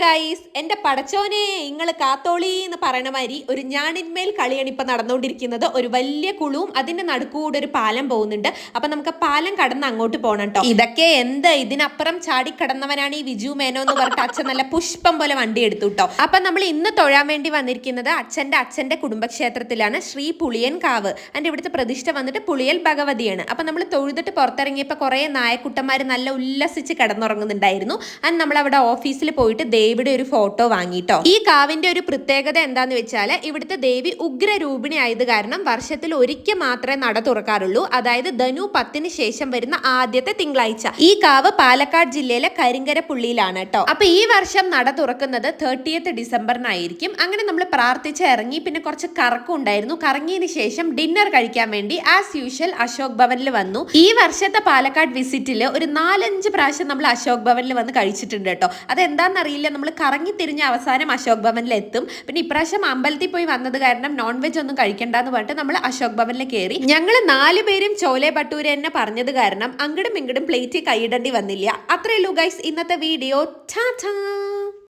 Guys എന്റെ പടച്ചോനെ നിങ്ങൾ കാത്തോളി എന്ന് പറയണ മാതിരി ഒരു ഞാണിന്മേൽ കളിയാണ് ഇപ്പം നടന്നുകൊണ്ടിരിക്കുന്നത് ഒരു വലിയ കുളവും അതിന്റെ നടുക്കൂടെ ഒരു പാലം പോകുന്നുണ്ട്. അപ്പം നമുക്ക് പാലം കടന്ന് അങ്ങോട്ട് പോകണം കേട്ടോ ഇതൊക്കെ എന്ത്? ഇതിനപ്പുറം ചാടിക്കടന്നവനാണ് ഈ വിജു മേനോ എന്ന് പറഞ്ഞിട്ട് അച്ഛൻ നല്ല പുഷ്പം പോലെ വണ്ടി എടുത്തു കേട്ടോ അപ്പം നമ്മൾ ഇന്ന് തൊഴാൻ വേണ്ടി വന്നിരിക്കുന്നത് അച്ഛന്റെ അച്ഛന്റെ കുടുംബക്ഷേത്രത്തിലാണ് ശ്രീ പുളിയൻ കാവ്. എന്റെ ഇവിടുത്തെ പ്രതിഷ്ഠ വന്നിട്ട് പുളിയൽ ഭഗവതിയാണ്. അപ്പം നമ്മൾ തൊഴുതിട്ട് പുറത്തിറങ്ങിയപ്പോൾ കുറേ നായക്കുട്ടന്മാർ നല്ല ഉല്ലസിച്ച് കിടന്നുറങ്ങുന്നുണ്ടായിരുന്നു. അത് നമ്മൾ അവിടെ ഓഫീസിൽ പോയിട്ട് ദേവിയുടെ ഒരു ഫോട്ടോ വാങ്ങിട്ടോ. ഈ കാവിന്റെ ഒരു പ്രത്യേകത എന്താന്ന് വെച്ചാൽ ഇവിടുത്തെ ദേവി ഉഗ്രരൂപിണി ആയത് കാരണം വർഷത്തിൽ ഒരിക്കൽ മാത്രമേ നട തുറക്കാറുള്ളൂ. അതായത് ധനു പത്തിന് ശേഷം വരുന്ന ആദ്യത്തെ തിങ്കളാഴ്ച. ഈ കാവ് പാലക്കാട് ജില്ലയിലെ കരിങ്കര പുള്ളിയിലാണ് കേട്ടോ അപ്പൊ ഈ വർഷം നട തുറക്കുന്നത് തേർട്ടിയത്ത് ഡിസംബറിനായിരിക്കും. അങ്ങനെ നമ്മൾ പ്രാർത്ഥിച്ച് ഇറങ്ങി പിന്നെ കുറച്ച് കറക്കം ഉണ്ടായിരുന്നു. കറങ്ങിയതിന് ശേഷം ഡിന്നർ കഴിക്കാൻ വേണ്ടി ആസ് യൂഷ്വൽ അശോക് ഭവനിൽ വന്നു. ഈ വർഷത്തെ പാലക്കാട് വിസിറ്റിൽ ഒരു നാലഞ്ച് പ്രാവശ്യം നമ്മൾ അശോക് ഭവനിൽ വന്ന് കഴിച്ചിട്ടുണ്ട് കേട്ടോ അതെന്താണെന്നറിയില്ല നമ്മൾ കറങ്ങി തിരിഞ്ഞ അവസാനം അശോക് ഭവനിൽ എത്തും പിന്നെ ഇപ്രാവശ്യം അമ്പലത്തിൽ പോയി വന്നത് കാരണം നോൺ വെജ് ഒന്നും കഴിക്കണ്ട എന്ന് പറഞ്ഞിട്ട് നമ്മൾ അശോക് ഭവനിൽ കയറി ഞങ്ങൾ നാല് പേരും ചോലെ ഭട്ടൂര തന്നെ പറഞ്ഞത് കാരണം അങ്ങടും ഇങ്ങടും പ്ലേറ്റ് കൈയിടേണ്ടി വന്നില്ല. അത്രയുള്ളൂ ഗൈസ് ഇന്നത്തെ വീഡിയോ.